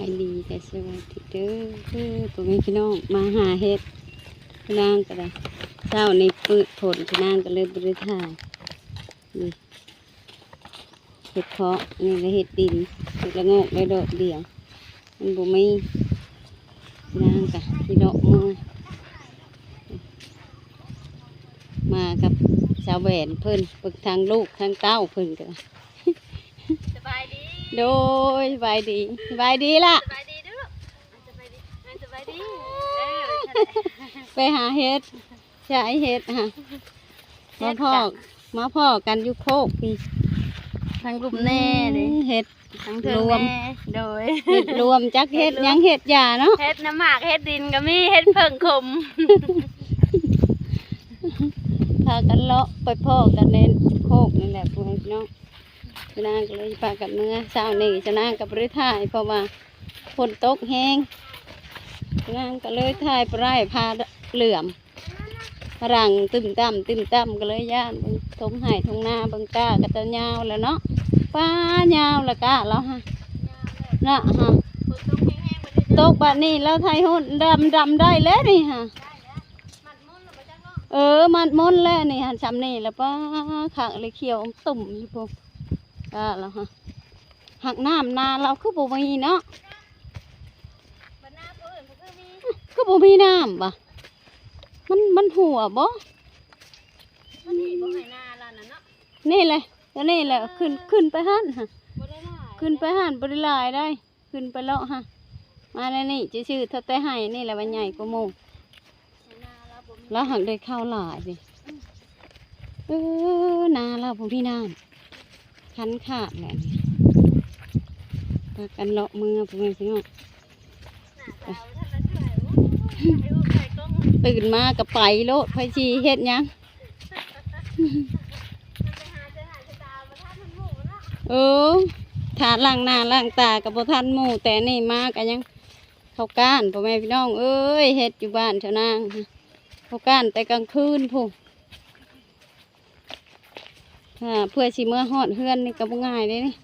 ไปดีแต่สวัสดีเด้อคือตัวแม่พี่น้องมาหาเห็ดพี่นางก็ได้เช้าในปืดผลพี่นางก็เลยบริถ่ายนี่เห็ดเพาะนี่ก็เห็ดดินเห็ดละงกได้ดอกเดียวมันบ่มีพี่นางกะพี่ดอกมือมากับสาวแหวนเพิ่นปึกทางลูกทางเต้าเพิ่นก็ โดยสบายดีสบายดีล่ะ สบายดีเด้วยสบายดีอะสบายดีเออใช่ไปหาเห็ดใช้เห็ดฮะมาพ่อมาพ่อกันอยุโคกพี่ทั้งกลุ่มแน่เลยเห็ด ทั้งเธอรวม แน่โดยเห็ดรวมจักเห็ดหยังเห็ดหยาเนาะเฮ็ดน้ำหมากเฮ็ดดินก็มีเฮ็ดเพิ่งขมพากันเลาะไปพ่อกันในโคกนี่แหละพวกพี่น้อง ชนางก็เลยพากันเมื่อเช้านี้ชนางกับบริถ่ายเพราะว่าฝนตกแห้งชนางก็เลยถ่ายไปไร่พาเหลื่อมรังตึมตั้มตึมตั้มก็เลยย่านเบิ่งทงไห่ทงนาบิ่งก้าก็จะยาวแล้วเนาะป้ายาวและก้าแล้วฮะนะฮะตกแห้งๆบ่ได้ตกบัดนี้แล้วไทยหุ่นดำดำได้แล้วนี่ฮะเออมันมนแล้วนี่ฮะชำนี่แล้วป้าขังเลยเขียวตุ่มอยู่พว กก็แล้วฮะหักน้ำนาเราคือบ่มีเนาะบ่หน้าผู้อื่นบ่คือมีคือบ่มีน้ำบ่มันมันหัวบ่มันนี่บ่ให้หน้าแล้วน่ะเนาะนี่เลยแล้วนี่แหละขึ้นขึ้นไปหันฮะบ่ได้หน้าขึ้นไปหันบริลายได้ ขึ้นไปเลาะฮะมาในนี่จะชื่อๆเท่าแต่ให้นี่แหละวันใหญ่กว่าหมู่ให้หน้าแล้วบ่มีแล้วหักได้ข้าวหลายสิเออนาเราผมพี่น้ำ คันขาดแหละนี่พากันเลาะมือพี่น้องหน้าตาบ่น้องตื่นมากับไปโลดไฟชีเฮ็ดยังเออตาบ่ทันมันหมู่เนาะเออถาล่างหน้าล่างตากับบ่ทันหมู่แต่นี่มากันยังเขาก้านพ่อแม่พี่น้อง เอ้ยเฮ็ดอยู่บ้านเท่านางเขาก้านแต่กลางคืนผู้ อ่าเพื่อสิเมื่อฮอดเฮือนนี่ก็บง่ายเด้นี่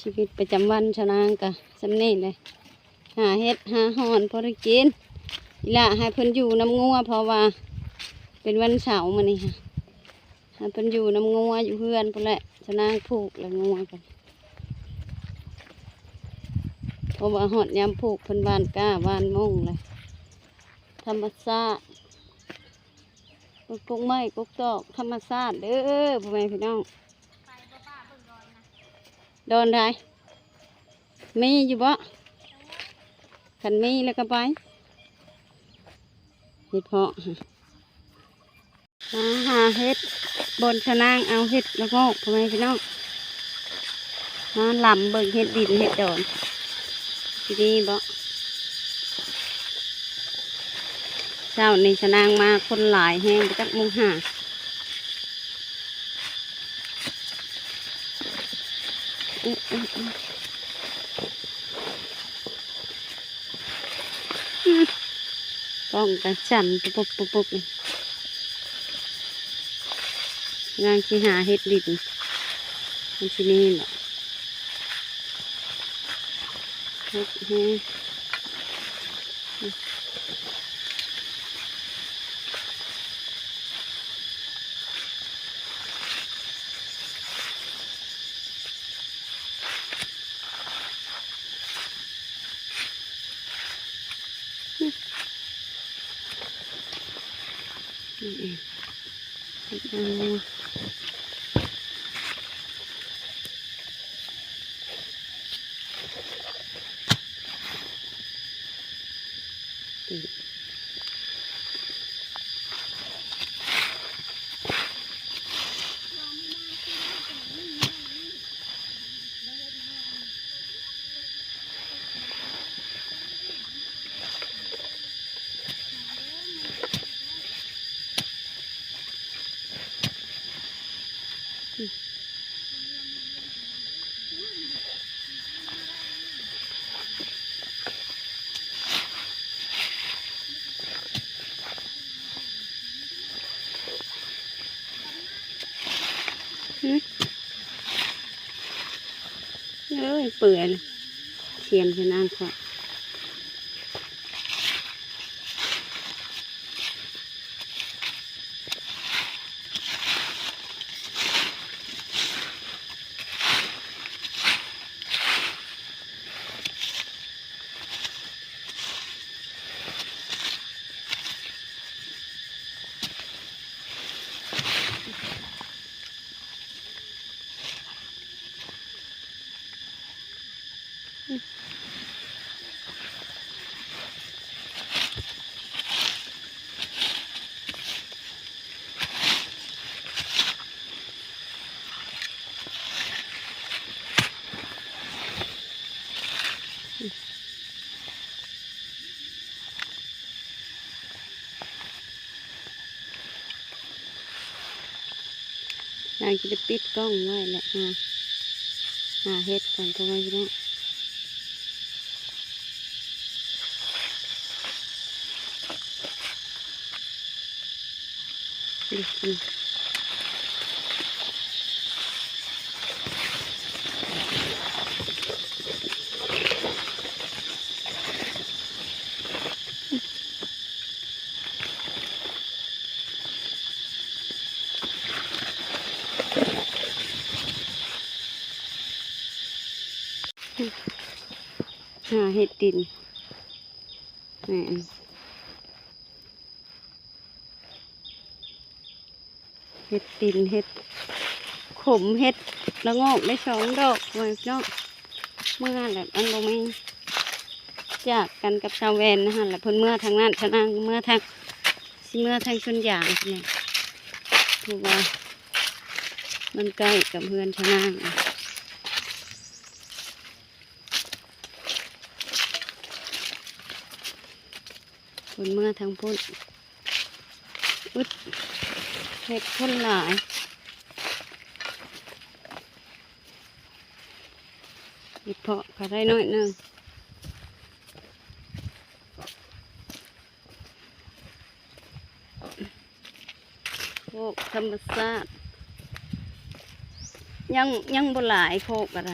ชีวิตประจำวันชนางกะสำเนีเลยหาเฮ็ดหาหอนพอได้กินอีละให้เพิ่นอยู่น้ำงัวเพราะว่า เป็นวันเสาร์มานี่ค่ะให้เพิ่นอยู่น้ำงัวอยู่เพื่อนพิ่นแหละชนางผูกแล้วงัวกันเพราะว่าหอดยามผูกเพิ่นวานก้าวานมงเลย ธรรมชาติปลูกพวกไม้กุกตอกธรรมชาติเด้อพ่อแม่พี่น้องไปบ่ป้าเบิ่งดนนะโดนไรมีอยู่บ่ขันมีแล้วก็ไปเห็ดเพาะมาหาเห็ดบนชนางเอาเห็ดแล้วก็พ่อแม่พี่น้องมาลำเบิ่งเห็ดดินเห็ดดอนที่นี่บ่เช้าในชนางมาคนหลายแห้งไปจักมุงหาป้องกันสั่นปุ๊บปุ๊บปุ๊บปุ๊บนี่นางที่หาเห็ดดินมันที่นี่แหละเฮ็ดแห้ง อืมอืมอืม เอ้ยเปื่อยเลยเทียมจะนางค่ะางจะปิดกล้องไว้แหละฮะหาเฮ็ดก่อนเพราะว่าพี่น้องดิ หาเฮ็ดดินแม่เฮ็ดดินเฮ็ดขมเฮ็ดละงอกได้สองดอกไว้พี่น้องเมื่อแหละอันบ่มีจากกันกับชาวแวนนะฮะแหละเพิ่นเมื่อทางนั้นทางนั้นเมื่อทางสิเมื่อทางชนยางเนี่ยถูกว่ามันใกล้กับเพื่อนชนางอะเพิ่นเมื่อทางพุ่นอึดเห็ดคนหลายอีเพาะก็ได้น้อยหนึงโคกธรรมชาติยังยังบหลายโคกอะไร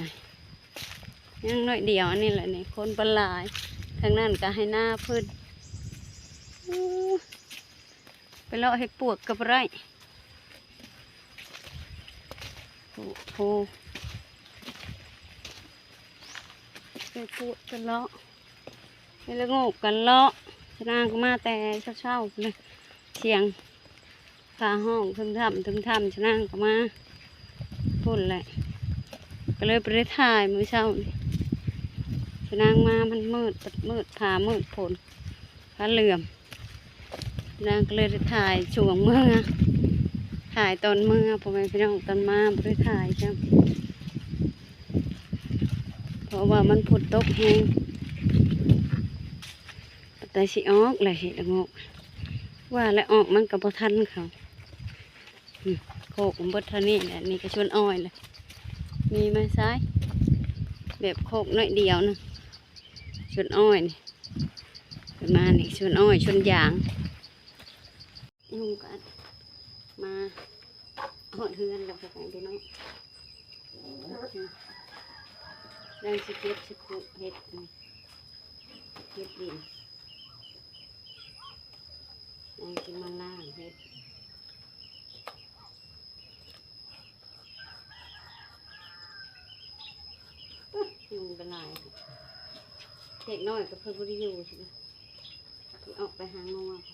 ยังน้อยเดียวนนี้แหละนี่คนบหลายทางนั้นก็ให้หน้าพื้นอู้ไป เลาะให้ปวกกับไรโอ้โหไปพูดกันเลาะไปละงกกันเลาะชนางก็มาแต่เช้าๆเลยเสียงขาห้องทึมทำทึมทำชนางก็มาพูดแหละก็เลยไปได้ถ่ายมือเช้านี่ชนางมามันมืดปัดมืดผามืดผลผาเหลื่อม นางก็เลยถ่ายช่วงเมื่อถ่ายตอนเมื่อพ่อแม่พี่น้องตอนมาไม่ได้ถ่ายครับเพราะว่ามันฝนตกแห้งแต่สิออกแหละเห็ดละโงกว่าแล้วออกมันกับพทันเขาโคกมันบดท่านี้แหละนี่ก็ชวนอ้อยเลยมีไหมซ้ายแบบโคกน้อยเดียวนะชวนอ้อยนี่ประมานี้ชวนอ้อยชวนยาง ยุงกันมาหอดเฮือนแล้วพวกนี้พี่น้องดังสเก็บสิคุเห็ดเห็ดดินดังสินมาล่างเห็ดยุงเป็นลายเด็กน้อยก็เพิ่งบริยูใช่ไหมออกไปหางัวโอ้ยยุงหลายป้าหยุง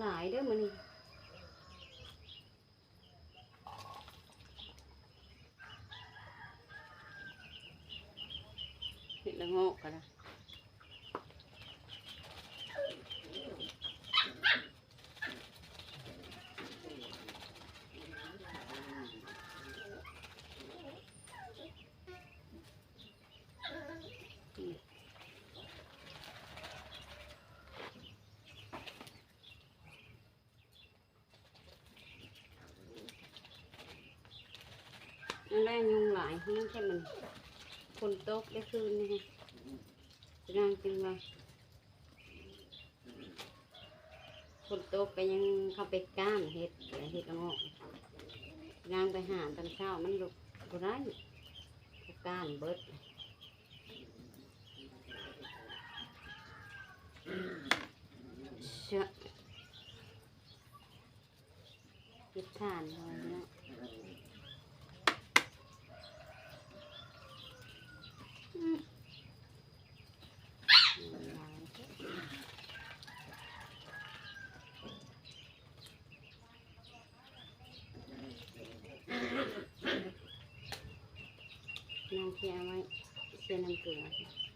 หลายเด้อมันเห็ดล นั่นแหละยุงหลายนั่นแค่มันฝนโตกได้คืนนี่จะนั่งจึงว่าฝนโตกก็ยังเข้าไปก้านเห็ดเห็ดละงอกนางไปหาตอนเช้ามันลุกบุไรเขาก้านเบิดเชื่อคิดทานเลยนะอืมหลายเด้อ น้ำเคี่ย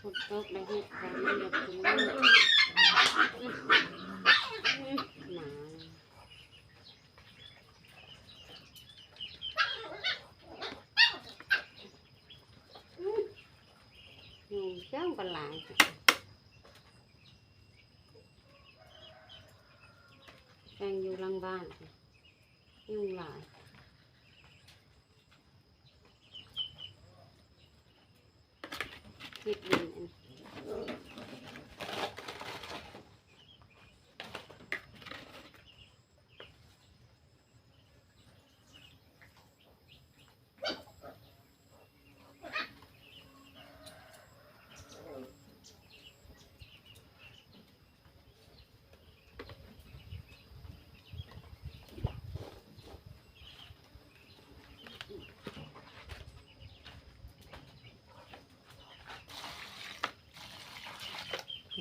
ฝนตกแล้วเห็ดแข็งมันอยากกินลูกอืมอืมหมาเลยอืมอยู่เจ้ากันหลายแฟงอยู่ลังบ้านยุ่งหลาย คิดดินอัน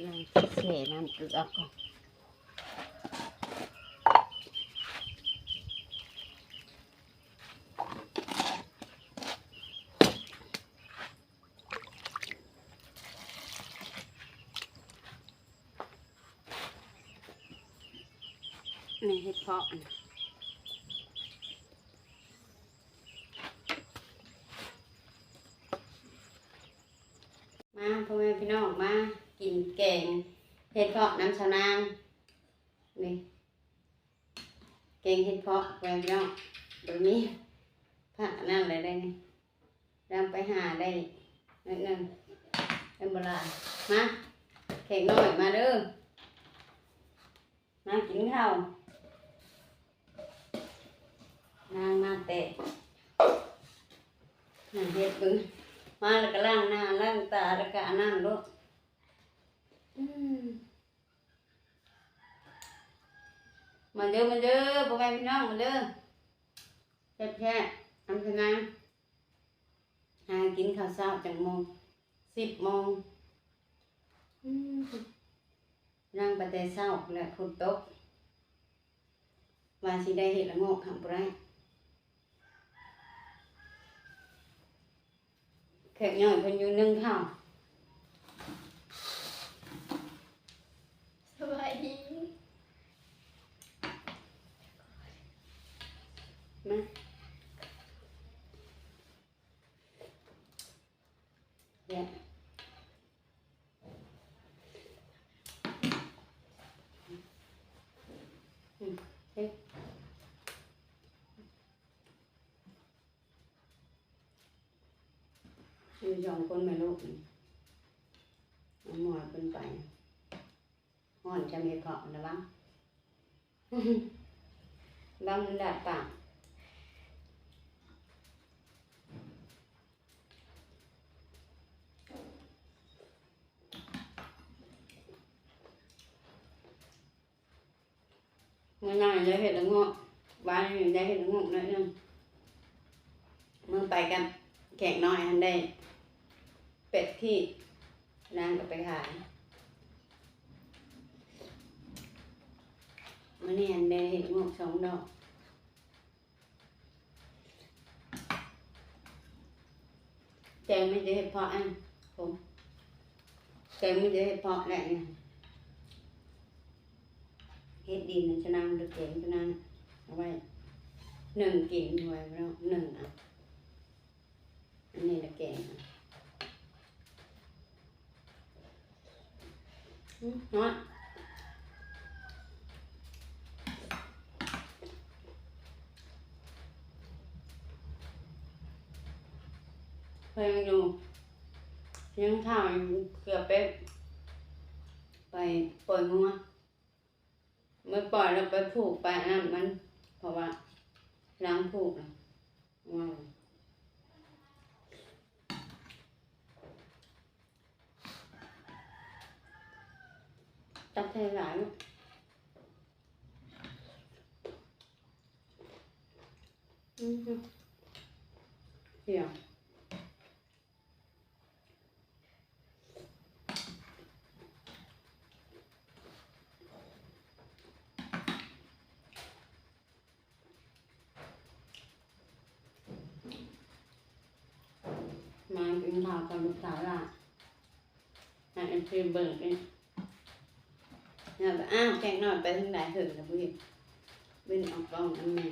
นั่งเสน้ำเกลือก่อนเห็ดเพาะน่ะมาพ่อแม่พี่น้องมา กินแกงเห็ดเพาะน้ำชะนางนี่แกงเห็ดเพาะ แกงพี่น้องบะมีผักนั่นอะไรได้นี่ดำไปหาได้เงินเงินเป็นโบราณมาแขกน้อยมาเด้อมากินข้าวนางมาเตะหาเห็ดบึงมาแล้วก็ล้างหน้าล้างตาแล้วก็นนั่นลูกอืม มาเด้อมาเด้อพ่อแม่พี่น้องมาเด้อแซ่แซ่บๆทำคะแนนหากินข้าวเช้าจังโมงสิบโมงนั่งไปแต่เช้าแล้วคนตกว่าสิได้เห็ดละโงกทำบ่ได้แขกย่อยเพิ่นอยู่นึ่งข้าวสบายดี องคนไม่ลูกมันหมอนขึ้นไปห่อนจะมีเกาะนะบ้างบ้างมันดับปากมื่อนาจะเห็นละงอกบ้านอยู่ไเห็นละงอกนั่นนึงเมื่อไปกันแขกน้อยอันได้ เป็ดที่นางก็ไปขายมื่อนี้อันได้เห็ดละงอกสองดอกแจงไม่ได้เห็ดพาะอันผมแจงไม่ได้เห็ดพาะแหละเนี่ยเฮ็ดดินนะชะนางเด็กเก่งชนางเอาไว้หนึ่งกินไว้แล้วหนึ่งอะอันนี้ละแกงอะอืม น้อยเพลงอยู่ยังถ่ายเกือบไปไปปล่อยงัวเมื่อปล่อยเราไปผูกไปอันนั่นมัน เพราะว่าล้างผูกนะว้าว ตัดใส่หลายลูกอือฮึเดี๋ย วมานข้าวกับลูกสาวล่ะให้เนี่ยแบบอ้าวแกงนอนไปทางไหนถึงนะพี่บินออกกล้องอันแม่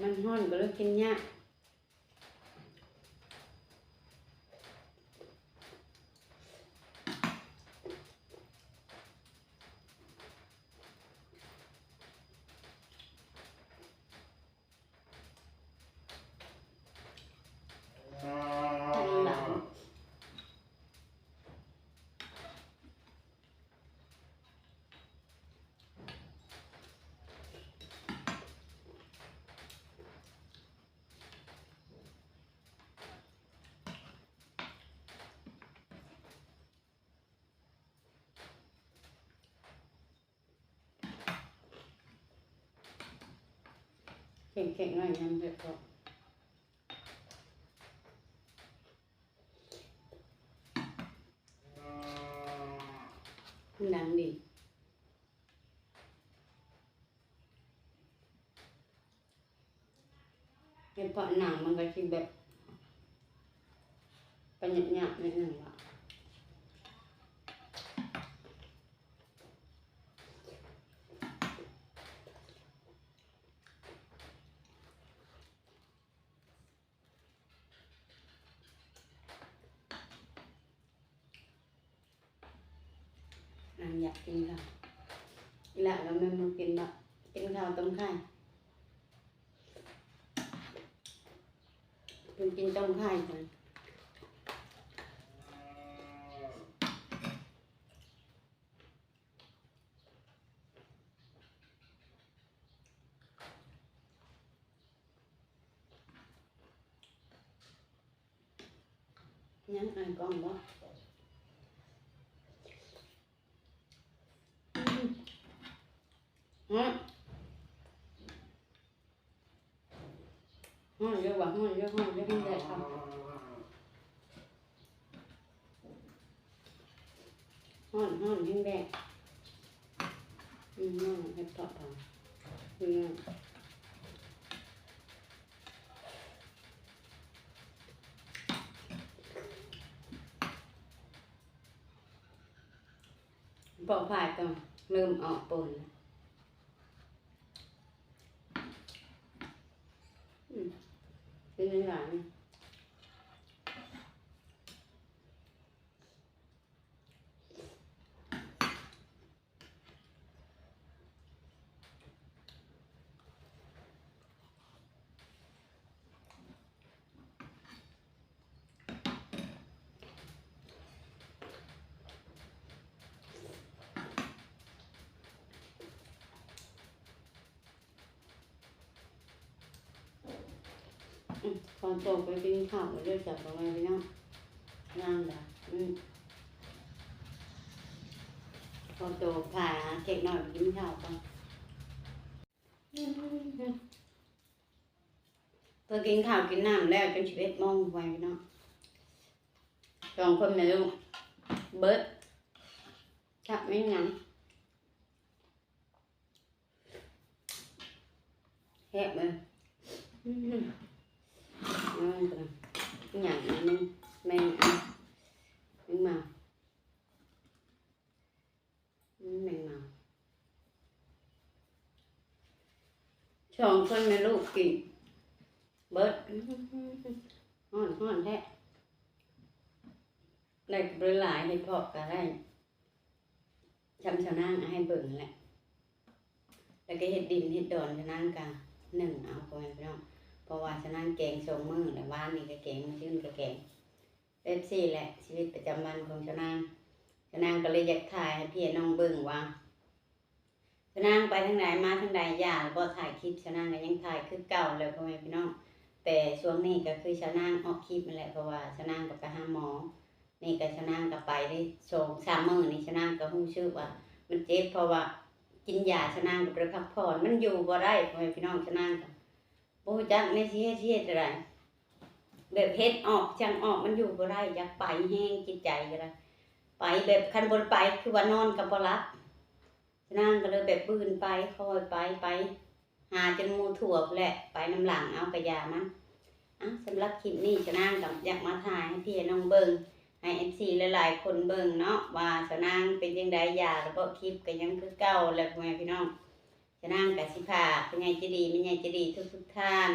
มันห้อนก็เลยกินยาก ทางหลัง เก่งๆหน่อยยังเผ็ดพอมันดังดีเห็นเพราะหนังมันก็คือแบบเป็นหยาบๆนิดหนึ่งว่ะนาง อยากกินข้าวอีหละก็ไม่มากินบะกินข้าวต้มไข่เป็นกินต้มไข่กันยังอ่านกล้องบ่ ฮะฮะเยอะว่ะฮะเยอะฮะเยอะให้ได้ครับฮะฮะให้ได้อืมฮะให้ต่อต่ออืมปอกผ่ายก่อนลืมออกปนอืม เป็นยังไง ตอนโตไปกินข้าวแล้วเลือกจับออกมาพี่น้องย่งแบบอืมตอนโตผ่าเค้กหน่อยกินข้าวก่อนตัวกินข้าวกินน้ำแล้วจนสิบเอ็ดโมงไปพี่น้องสองคนแม่ลูกเบิร์ดขับไม่งั้นแฮะเลย อืมอืมอย่างนี้แม่อันแมงเมามแมงเมาสองคนแม่ลูกกินเบิดห่อนห่อนแท้ได้บริหลายให้พอก็ได้จำชาวนางให้เบิ่งแหละ แล้วก็เห็ดดินเห็ดดอนชาวนางกะหนึ่งเอาไปพี่น้อง ราะว่าฉะนั้นแกงสงมือและบ้านนี่ก็แกงมาชื่นก็แกงเป๊ปซี่แหละชีวิตประจำวันของชาวนางชาวนางก็เลยอยากถ่ายให้พี่น้องเบิ่งว่าชาวนางไปทางไหนมาทางใดอย่าบ่ถ่ายคลิปชาวนางก็ยังถ่ายคือเก่าเลยพ่อแม่พี่น้อง แต่ช่วงนี้ก็คือชาวนางออกคลิปนั่นแหละเพราะว่าชาวนางก็ไปหาหมอ นี่ก็ชาวนางก็ไปได้สองสามมื้อนี่ชาวนางก็ฮู้ชื่อว่า มันเจ็บเพราะว่ากินยาชาวนางก็ไปพักผ่อนมันอยู่บ่ได้พ่อแม่พี่น้องชาวนางก็ โอ้จักในสิเฮ็ดเฮ็ดอะไรแบบเฮ็ดออกจังออกมันอยู่บ่ได้อยากไปแห้งจิตใจก็ได้ไปแบบคันบนไปคือว่านอนกับบ่หลับนางก็เลยแบบปืนไปคอยไปไป หาจนมูถั่วแหละไปน้ำหลังเอากระยามันอะสำหรับคลิปนี้ชนางกับอยากมาถ่ายให้พี่น้องเบิงให้ FC หลายๆคนเบิงเนาะว่าชนางเป็นจังไดยาแล้วก็คลิปก็ยังคือเก่าแล้วแม่พี่น้อง จะนั่งกับสิพาเป็นไงจะดีเป็นไงจะดีทุกทุกท่าน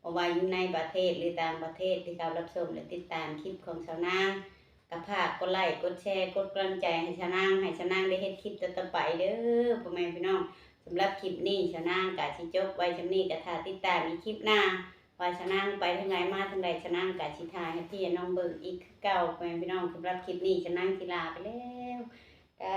เอาไว้อยู่ในประเทศหรือต่างประเทศที่เขารับชมและติดตามคลิปของชาวนางกับภาคกดไลค์กดแชร์กดกำลังใจให้ชาวนางให้ชาวนางได้เฮ็ดคลิปต่อไปเด้อพ่อแม่พี่น้องสำหรับคลิปนี้ชาวนางกับสิจบไว้จำนี้กับทาติดตามอีคลิปหน้าว่าชาวนางไปทางไหนมาทางใดชาวนางกับสิทาให้พี่น้องเบิ่งอีกเก่าพ่อแม่พี่น้องสำหรับคลิปนี้ชาวนางกีฬาไปแล้วก็